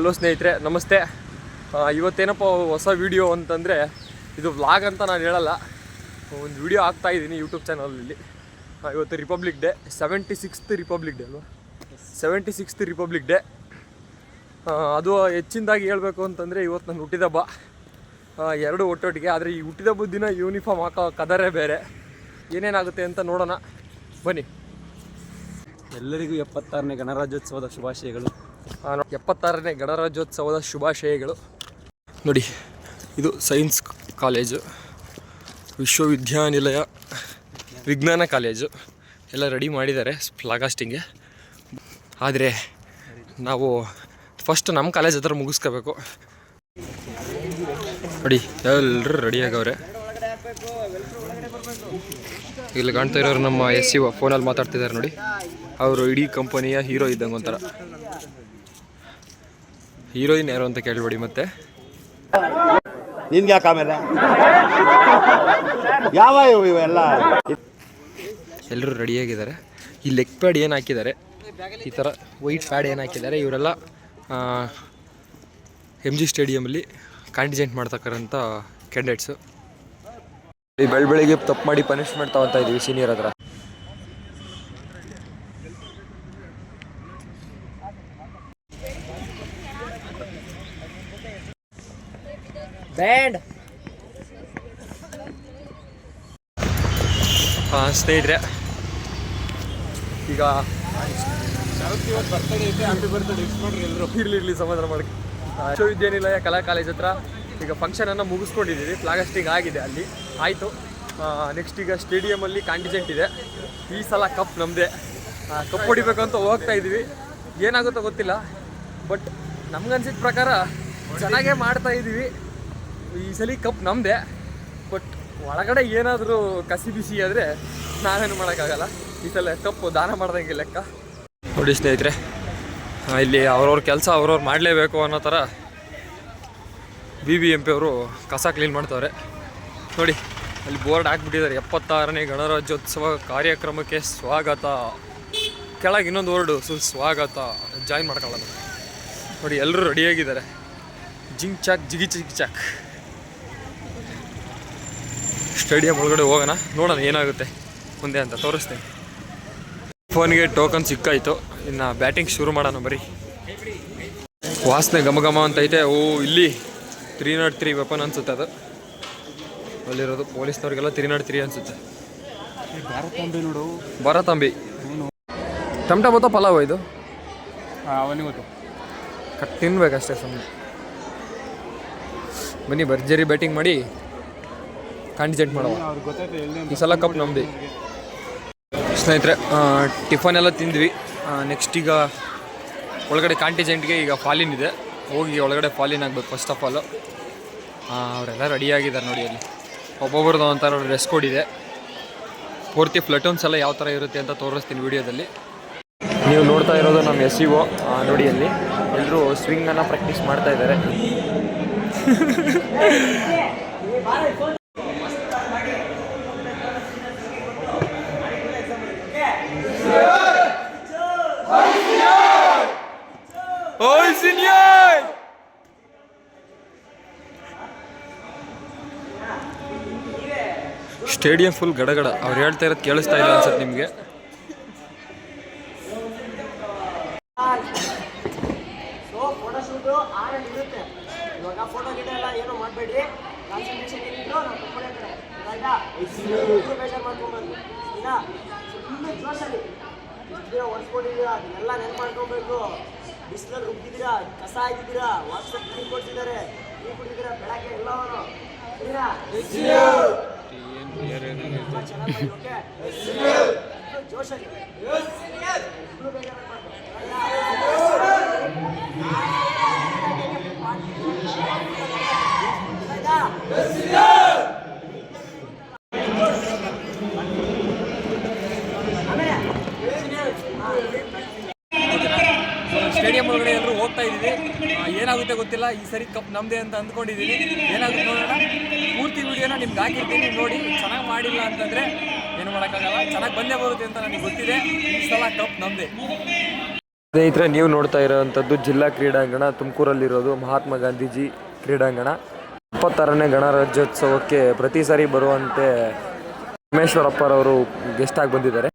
Hello ಸ್ನೇಹಿತರೆ, ನಮಸ್ತೆ. ಇವತ್ತೇನಪ್ಪ ಹೊಸ ವಿಡಿಯೋ ಅಂತಂದರೆ ಇದು ವ್ಲಾಗ್ ಅಂತ ನಾನು ಹೇಳಲ್ಲ. ಒಂದು ವಿಡಿಯೋ ಹಾಕ್ತಾ ಇದ್ದೀನಿ ಯೂಟ್ಯೂಬ್ ಚಾನಲಲ್ಲಿ ಇವತ್ತು republic day seventy sixth republic day ಅಲ್ವಾ? ಸೆವೆಂಟಿ ಸಿಕ್ಸ್ತ್ ರಿಪಬ್ಲಿಕ್ ಡೇ ಅದು ಹೆಚ್ಚಿನದಾಗಿ ಹೇಳಬೇಕು ಅಂತಂದರೆ ಇವತ್ತು ನಾನು ಹುಟ್ಟಿದಬ್ಬ ಎರಡು ಒಟ್ಟೊಟ್ಟಿಗೆ, ಆದರೆ ಈ ಹುಟ್ಟಿದಬ್ಬದ ದಿನ ಯೂನಿಫಾರ್ಮ್ ಹಾಕೋ ಕದರೇ ಬೇರೆ. ಏನೇನಾಗುತ್ತೆ ಅಂತ ನೋಡೋಣ. ಬನ್ನಿ. ಎಲ್ಲರಿಗೂ ಎಪ್ಪತ್ತಾರನೇ ಗಣರಾಜ್ಯೋತ್ಸವದ ಶುಭಾಶಯಗಳು. ಎಪ್ಪತ್ತಾರನೇ ಗಣರಾಜ್ಯೋತ್ಸವದ ಶುಭಾಶಯಗಳು. ನೋಡಿ, ಇದು ಸೈನ್ಸ್ ಕಾಲೇಜು, ವಿಶ್ವವಿದ್ಯಾನಿಲಯ, ವಿಜ್ಞಾನ ಕಾಲೇಜು. ಎಲ್ಲ ರೆಡಿ ಮಾಡಿದ್ದಾರೆ ಫ್ಲಾಗಾಸ್ಟಿಂಗ್ಗೆ ಆದರೆ ನಾವು ಫಸ್ಟ್ ನಮ್ಮ ಕಾಲೇಜ್ ಹತ್ರ ಮುಗಿಸ್ಕೋಬೇಕು. ನೋಡಿ ಎಲ್ಲರೂ ರೆಡಿ ಆಗವ್ರೆ. ಇಲ್ಲಿ ಕಾಣ್ತಾ ಇರೋರು ನಮ್ಮ ಎಸ್ ಸಿ ಫೋನಲ್ಲಿ ಮಾತಾಡ್ತಿದ್ದಾರೆ ನೋಡಿ. ಅವರು ಇಡೀ ಕಂಪನಿಯ ಹೀರೋ ಇದ್ದಂಗೆ ಒಂಥರ. ಹೀರೋಯಿನ್ ಯಾರು ಅಂತ ಕೇಳಬೇಡಿ ಮತ್ತೆ. ನಿನ್ಗೆ ಯಾಕೆ ಆಮೇಲೆ? ಯಾವ ಇವು ಇವೆಲ್ಲ? ಎಲ್ಲರೂ ರೆಡಿಯಾಗಿದ್ದಾರೆ ಈ ಲೆಗ್ ಪ್ಯಾಡ್ ಏನು ಹಾಕಿದ್ದಾರೆ? ಈ ಥರ ವೈಟ್ ಪ್ಯಾಡ್ ಏನು ಹಾಕಿದ್ದಾರೆ? ಇವರೆಲ್ಲ ಎಂ ಜಿ ಸ್ಟೇಡಿಯಮಲ್ಲಿ ಕಾಂಟಿಜೆಂಟ್ ಮಾಡ್ತಕ್ಕಂಥ ಕ್ಯಾಂಡಿಡೇಟ್ಸು ಈ ಬೆಳ ಬೆಳಿಗ್ಗೆ ತಪ್ಪು ಮಾಡಿ ಪನಿಷ್ಮೆಂಟ್ ತಗೊತಾ ಇದ್ದೀವಿ ಸೀನಿಯರ್ ಹತ್ರ. ಹಾಂ ಸ್ನೇಹಿತರೆ ಈಗ ಇರ್ಲಿ ಇರ್ಲಿ ಸಮಾಧಾನ ಮಾಡಿ ವಿಶ್ವವಿದ್ಯಾನಿಲಯ ಕಲಾ ಕಾಲೇಜ್ ಹತ್ರ ಈಗ ಫಂಕ್ಷನನ್ನು ಮುಗಿಸ್ಕೊಂಡಿದ್ದೀವಿ. ಫ್ಲಾಗಸ್ಟಿಂಗ್ ಆಗಿದೆ ಅಲ್ಲಿ. ಆಯಿತು. ನೆಕ್ಸ್ಟ್ ಈಗ ಸ್ಟೇಡಿಯಮಲ್ಲಿ ಕಾಂಟಿಜೆಂಟ್ ಇದೆ. ಈ ಸಲ ಕಪ್ ನಮ್ಮದೇ ಕಪ್ ಹೊಡಿಬೇಕು ಅಂತ ಹೋಗ್ತಾ ಇದ್ದೀವಿ. ಏನಾಗುತ್ತೋ ಗೊತ್ತಿಲ್ಲ. ಬಟ್ ನಮ್ಗನ್ಸಿದ ಪ್ರಕಾರ ಚೆನ್ನಾಗೇ ಮಾಡ್ತಾ ಇದ್ದೀವಿ. ಈ ಸಲ ಕಪ್ ನಮ್ಮದೇ ಬಟ್ ಒಳಗಡೆ ಏನಾದರೂ ಕಸಿ ಬಿಸಿ ಆದರೆ ನಾವೇನು ಮಾಡೋಕ್ಕಾಗಲ್ಲ. ಈ ಸಲ ಕಪ್ಪು ದಾನ ಮಾಡ್ದಂಗೆ ಲೆಕ್ಕ. ನೋಡಿ ಸ್ನೇಹಿತರೆ ಇಲ್ಲಿ ಅವ್ರವ್ರ ಕೆಲಸ ಅವ್ರವ್ರು ಮಾಡಲೇಬೇಕು ಅನ್ನೋ ಥರ ಬಿ ಬಿ ಎಂ ಪಿ ಅವರು ಕಸ ಕ್ಲೀನ್ ಮಾಡ್ತವ್ರೆ. ನೋಡಿ, ಅಲ್ಲಿ ಬೋರ್ಡ್ ಹಾಕ್ಬಿಟ್ಟಿದ್ದಾರೆ, ಎಪ್ಪತ್ತಾರನೇ ಗಣರಾಜ್ಯೋತ್ಸವ ಕಾರ್ಯಕ್ರಮಕ್ಕೆ ಸ್ವಾಗತ. ಕೆಳಗೆ ಇನ್ನೊಂದು ವರ್ಡು ಸು ಸ್ವಾಗತ. ಜಾಯಿನ್ ಮಾಡ್ಕೊಳ್ಳೋದು ನೋಡಿ ಎಲ್ಲರೂ ರೆಡಿಯಾಗಿದ್ದಾರೆ ಜಿಂಗ್ ಚಾಕ್, ಜಿಗಿ ಚಿಗಿ ಚಾಕ್. ಸ್ಟೇಡಿಯಂ ಒಳಗಡೆ ಹೋಗೋಣ. ನೋಡೋಣ ಏನಾಗುತ್ತೆ. ಮುಂದೆ ಅಂತ ತೋರಿಸ್ತೀನಿ. ಫೋನ್ಗೆ ಟೋಕನ್ ಸಿಕ್ಕಾಯಿತು. ಇನ್ನು ಬ್ಯಾಟಿಂಗ್ ಶುರು ಮಾಡೋಣ ಬರೀ. ವಾಸನೆ ಘಮ ಘಮ ಅಂತ ಐತೆ. ಓ ಇಲ್ಲಿ ತ್ರೀ ನಾಟ್ ತ್ರೀ ವೆಪನ್ ಅನ್ಸುತ್ತೆ ಅದು. ಅಲ್ಲಿರೋದು ಪೊಲೀಸ್ನವ್ರಿಗೆಲ್ಲ ತ್ರೀ ನಾಟ್ ತ್ರೀ ಅನ್ಸುತ್ತೆ ಭಾರತಾಂಬೆ ನೋಡು. ಬರತಂಬಿ ಟಮಟ ಬತ್ತ ಪಲಾವ್ ಇದು? ಅವನಿಗೊತ್ತು ಕಟ್ ತಿನ್ಬೇಕಷ್ಟೇ ಸುಮ್ಮನೆ ಬನ್ನಿ ಭರ್ಜರಿ ಬ್ಯಾಟಿಂಗ್ ಮಾಡಿ. ಕಾಂಟಿಜೆಂಟ್ ಮಾಡುವ. ಈ ಸಲ ಕಪ್ ನಮ್ಮದೇ ಸ್ನೇಹಿತರೆ ಟಿಫನ್ ಎಲ್ಲ ತಿಂದ್ವಿ. ನೆಕ್ಸ್ಟ್ ಈಗ ಒಳಗಡೆ ಕಾಂಟಿಜೆಂಟ್ಗೆ ಈಗ ಫಾಲಿನ್ ಇದೆ. ಹೋಗಿ ಒಳಗಡೆ ಫಾಲಿನ್ ಆಗ್ಬೇಕು ಫಸ್ಟ್ ಆಫ್ ಆಲ್ ಅವರೆಲ್ಲ ರೆಡಿಯಾಗಿದ್ದಾರೆ ನೋಡಿ ಅಲ್ಲಿ. ಒಬ್ಬೊಬ್ರದ್ದು ಒಂಥರ ಡ್ರೆಸ್ ಕೋಡ್ ಇದೆ. ಪೂರ್ತಿ ಪ್ಲಟೂನ್ಸ್ ಎಲ್ಲ ಯಾವ ಥರ ಇರುತ್ತೆ ಅಂತ ತೋರಿಸ್ತೀನಿ ವಿಡಿಯೋದಲ್ಲಿ. ನೀವು ನೋಡ್ತಾ ಇರೋದು ನಮ್ಮ ಎಸ್ ಸಿ ಒ ನೋಡಿ ಅಲ್ಲಿ. ಎಲ್ಲರೂ ಸ್ವಿಂಗನ್ನು ಪ್ರಾಕ್ಟೀಸ್ ಮಾಡ್ತಾ ಇದ್ದಾರೆ. Senior stadium full ಗಡಗಡ. ಅವ್ರು ಹೇಳ್ತಾ ಇರೋದು ಕೇಳಿಸ್ತಾ ಇಲ್ಲ ಅನ್ಸುತ್ತೆ ನಿಮಗೆ. ಮಾಡ್ಕೊಬೇಕು ಬಿಸಿಲಲ್ಲಿ ರುಬ್ಬಿದ್ದೀರಾ ಕಸ ಹಾಕಿದ್ದೀರಾ? ವಾಟ್ಸಪ್ ಟೀ ಕೊಡ್ತಿದ್ದಾರೆ. ಟೀ ಕುಡಿದಿದ್ದೀರಾ ಬೆಳಗ್ಗೆ ಎಲ್ಲವನ್ನು ಜೋಶ್ ಚೆನ್ನಾಗ್ ಒಳಗಡೆ ಎಲ್ಲರೂ ಹೋಗ್ತಾ ಇದ್ದೀವಿ. ಏನಾಗುತ್ತೆ ಗೊತ್ತಿಲ್ಲ. ಈ ಸರಿ ಕಪ್ ನಮ್ದೆ ಅಂತ ಅಂದ್ಕೊಂಡಿದ್ದೀನಿ ಏನಾಗುತ್ತೆ ನೋಡೋಣ. ಪೂರ್ತಿ ವಿಡಿಯೋನ ನಿಮ್ಗೆ ಹಾಕಿರ್ತೀನಿ. ನೋಡಿ, ಚೆನ್ನಾಗಿ ಮಾಡಿಲ್ಲ ಅಂತಂದರೆ ಏನು ಮಾಡೋಕ್ಕಾಗಲ್ಲ. ಚೆನ್ನಾಗಿ ಬಂದೇ ಬರುತ್ತೆ ಅಂತ ನನಗೆ ಗೊತ್ತಿದೆ. ಈ ಸಲ ಕಪ್ ನಮ್ದೆ. ಸ್ನೇಹಿತರೆ, ನೀವು ನೋಡ್ತಾ ಇರೋವಂಥದ್ದು ಜಿಲ್ಲಾ ಕ್ರೀಡಾಂಗಣ. ತುಮಕೂರಲ್ಲಿರೋದು ಮಹಾತ್ಮ ಗಾಂಧೀಜಿ ಕ್ರೀಡಾಂಗಣ. ಇಪ್ಪತ್ತಾರನೇ ಗಣರಾಜ್ಯೋತ್ಸವಕ್ಕೆ ಪ್ರತಿ ಸಾರಿ ಬರುವಂತೆ ಪರಮೇಶ್ವರಪ್ಪರವರು ಗೆಸ್ಟಾಗಿ ಬಂದಿದ್ದಾರೆ.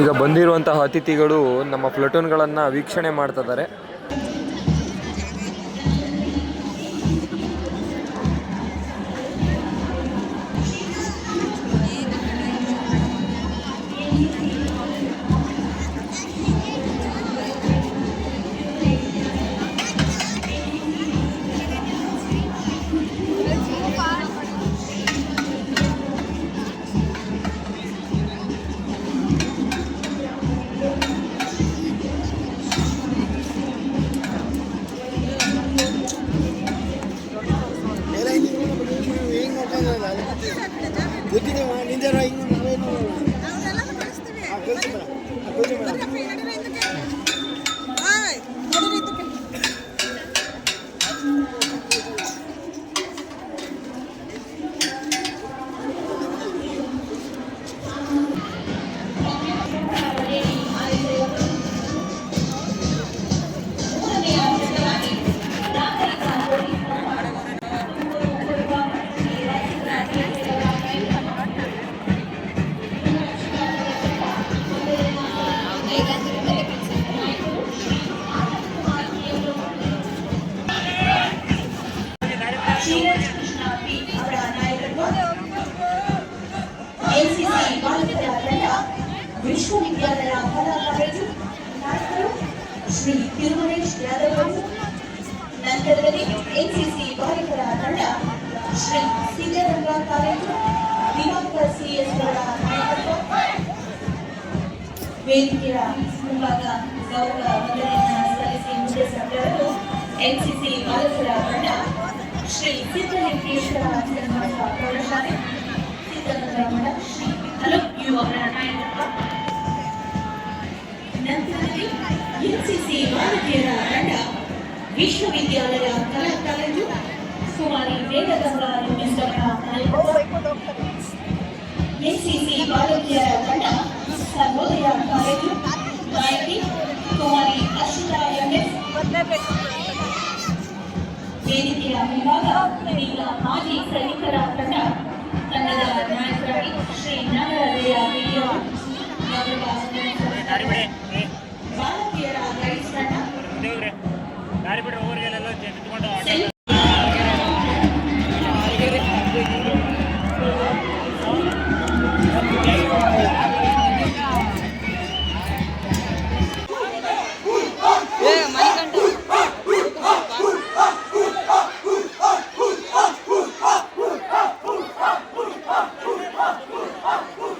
ಈಗ ಬಂದಿರುವಂತಹ ಅತಿಥಿಗಳು ನಮ್ಮ ಪ್ಲಟೂನ್ಗಳನ್ನು ವೀಕ್ಷಣೆ ಮಾಡ್ತಿದ್ದಾರೆ ಎನ್ಸಿಸಿ ಬಾಲಕರ ತಂಡ, ಶ್ರೀ ಸಿದ್ದಗಂಗಾ ಕಾಲೇಜು ದಿವಾಕರ್ ಸಿಎಸ್ ನಾಯಕತ್ವ, ವೇದಿಕೆಯ ಮುಂಭಾಗ ಗೌರವ ವಂದನೆಯನ್ನು ಸಲ್ಲಿಸಿ ಮುಂದೆ ಸಾಗಿದರು ಎನ್ಸಿಸಿ ಬಾಲಕರ ತಂಡ, ಶ್ರೀ ಸಿದ್ದಲಿಂಗೇಶ್ವರ ಪ್ರೌಢಶಾಲೆ ಸಿದ್ದಗಂಗಾ ಮಠ, ಶ್ರೀ ಅಲೋಕ್ ಅವರ ನಾಯಕತ್ವ. ನಂತರದಲ್ಲಿ ಎನ್ಸಿಸಿ ಬಾಲಕಿಯರ ತಂಡ ವಿಶ್ವವಿದ್ಯಾಲಯ ಕಲಾ ಕಾಲೇಜು ಕುಮಾರಿ ವೇದಗಂಗಾ ಯುನಿಸ್ ಅವರ ನಾಯಕತ್ವ ಎನ್ಸಿಸಿ ಬಾಲಕಿಯರ ತಂಡ ಸರ್ವೋದಯ ಕಾಲೇಜು ಗಾಯಕಿ ಕುಮಾರಿ ಅರ್ಷಿತಾ ಎಂಎಸ್ ವೇದಿಕೆಯ ಮುಂಭಾಗ ಇದೀಗ ಮಾಜಿ ಸೈನಿಕರ ತಂಡ ತಂಡದ ನಾಯಕರಾಗಿ Shri Nagarajaiah ಹಿರಿಯವರು up, move up, move up, move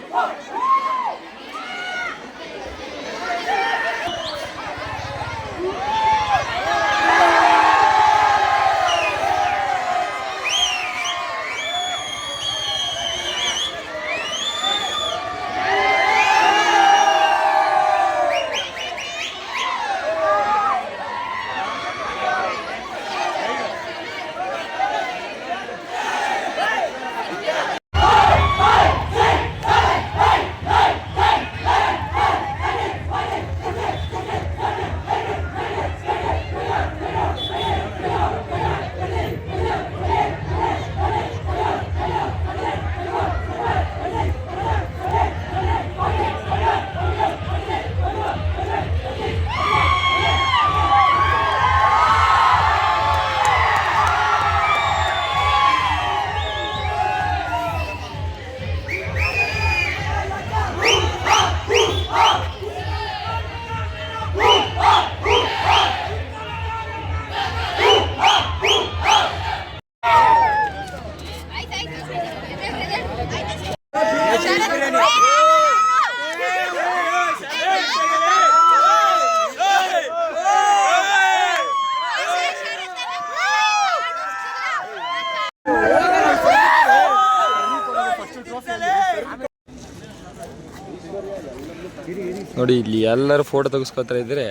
ನೋಡಿ ಇಲ್ಲಿ ಎಲ್ಲರೂ ಫೋಟೋ ತೆಗೆಸ್ಕೊತಾ ಇದ್ರೆ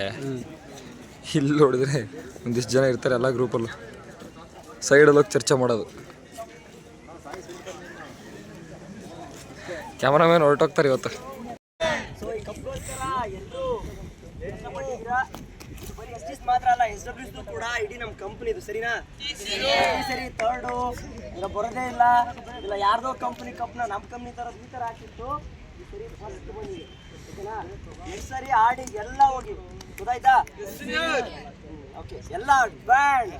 ಇಲ್ಲಿ ನೋಡಿದ್ರೆ ಒಂದಿಷ್ಟು ಜನ ಇರ್ತಾರೆ ಎಲ್ಲ ಗ್ರೂಪಲ್ಲೂ ಸೈಡಲ್ಲಿ ಹೋಗಿ ಚರ್ಚೆ ಮಾಡೋದು. ಕ್ಯಾಮ್ರಾಮ್ಯಾನ್ ಹೊರಟೋಗ್ತಾರೆ ಇವತ್ತು. ಮಾತ್ರ ಅಲ್ಲ ಎಸ್ ಕೂಡ ಇಡೀ ನಮ್ಮ ಕಂಪ್ನಿದು ಸರಿನಾ ಸರಿ ತರ್ಡು ಇಲ್ಲ ಬರೋದೇ ಇಲ್ಲ ಇಲ್ಲ ಯಾರ್ದೋ ಕಂಪ್ನಿ ಕಪ್ನ ನಮ್ಮ ಕಂಪ್ನಿ ತರೋದು ಈ ಥರ ಹಾಕಿತ್ತು ಸರಿ ಫಸ್ಟ್ ಬಂದಿದೆ ಸರಿ ಆಡಿ ಎಲ್ಲ ಹೋಗಿ ಗೊತ್ತಾಯ್ತಾ? ಓಕೆ ಎಲ್ಲ ಬ್ಯಾಂಡ್.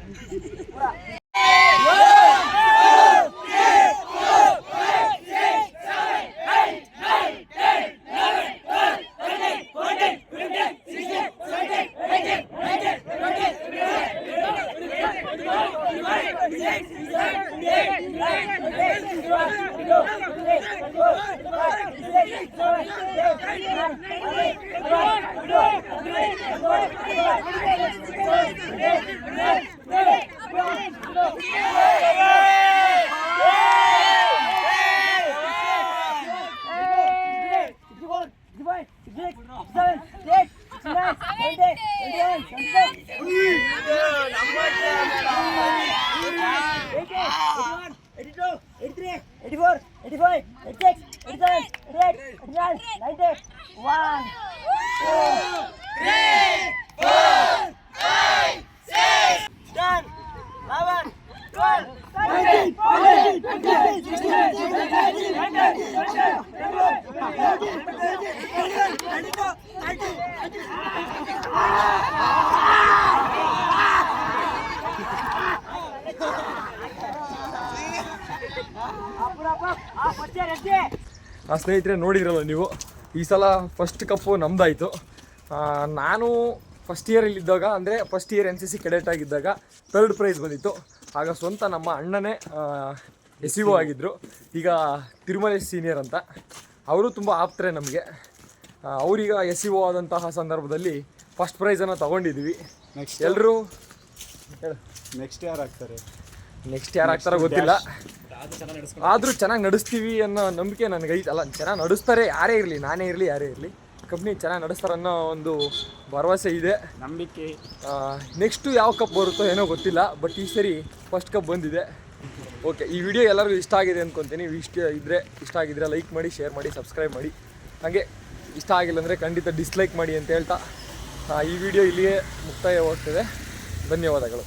ಸ್ನೇಹಿತರೆ ನೋಡಿದ್ರಲ್ಲ ನೀವು? ಈ ಸಲ ಫಸ್ಟ್ ಕಪ್ಪು ನಮ್ಮದಾಯಿತು ನಾನು ಫಸ್ಟ್ ಇಯರಲ್ಲಿದ್ದಾಗ ಅಂದರೆ first year N C C cadet ಆಗಿದ್ದಾಗ ಥರ್ಡ್ ಪ್ರೈಸ್ ಬಂದಿತ್ತು. ಆಗ ಸ್ವಂತ ನಮ್ಮ ಅಣ್ಣನೇ ಎಸ್ ಇ ಒ ಆಗಿದ್ದರು ಈಗ ತಿರುಮಲೇಶ್ ಸೀನಿಯರ್ ಅಂತ. ಅವರು ತುಂಬ ಆಪ್ತಾರೆ ನಮಗೆ. ಅವರೀಗ ಎಸ್ ಇ ಓ ಆದಂತಹ ಸಂದರ್ಭದಲ್ಲಿ ಫಸ್ಟ್ ಪ್ರೈಸನ್ನು ತೊಗೊಂಡಿದ್ದೀವಿ ನೆಕ್ಸ್ಟ್ ಎಲ್ಲರೂ ನೆಕ್ಸ್ಟ್ ಯಾರು ಆಗ್ತಾರೆ. ನೆಕ್ಸ್ಟ್ ಯಾರು ಆಗ್ತಾರೋ ಗೊತ್ತಿಲ್ಲ. ಆದರೂ ಚೆನ್ನಾಗಿ ನಡೆಸ್ತೀವಿ ಅನ್ನೋ ನಂಬಿಕೆ ನನಗೆ ಐತೆ. ಅಲ್ಲ ಚೆನ್ನಾಗಿ ನಡೆಸ್ತಾರೆ ಯಾರೇ ಇರಲಿ ನಾನೇ ಇರಲಿ ಯಾರೇ ಇರಲಿ. ಕಂಪ್ನಿ ಚೆನ್ನಾಗಿ ನಡೆಸ್ತಾರೆ ಅನ್ನೋ ಒಂದು ಭರವಸೆ ಇದೆ. ನಂಬಿಕೆ. ನೆಕ್ಸ್ಟು ಯಾವ ಕಪ್ ಬರುತ್ತೋ ಏನೋ ಗೊತ್ತಿಲ್ಲ ಬಟ್ ಈ ಸರಿ ಫಸ್ಟ್ ಕಪ್ ಬಂದಿದೆ. ಓಕೆ ಈ ವಿಡಿಯೋ ಎಲ್ಲರಿಗೂ ಇಷ್ಟ ಆಗಿದೆ ಅಂದ್ಕೊತೀನಿ ಇಷ್ಟ ಇದ್ದರೆ ಇಷ್ಟ ಆಗಿದ್ರೆ ಲೈಕ್ ಮಾಡಿ ಶೇರ್ ಮಾಡಿ ಸಬ್ಸ್ಕ್ರೈಬ್ ಮಾಡಿ. ಹಾಗೆ ಇಷ್ಟ ಆಗಿಲ್ಲ ಅಂದರೆ ಖಂಡಿತ ಡಿಸ್ಲೈಕ್ ಮಾಡಿ ಅಂತ ಹೇಳ್ತಾ ಈ ವಿಡಿಯೋ ಇಲ್ಲಿಯೇ ಮುಕ್ತಾಯವಾಗ್ತದೆ. ಧನ್ಯವಾದಗಳು.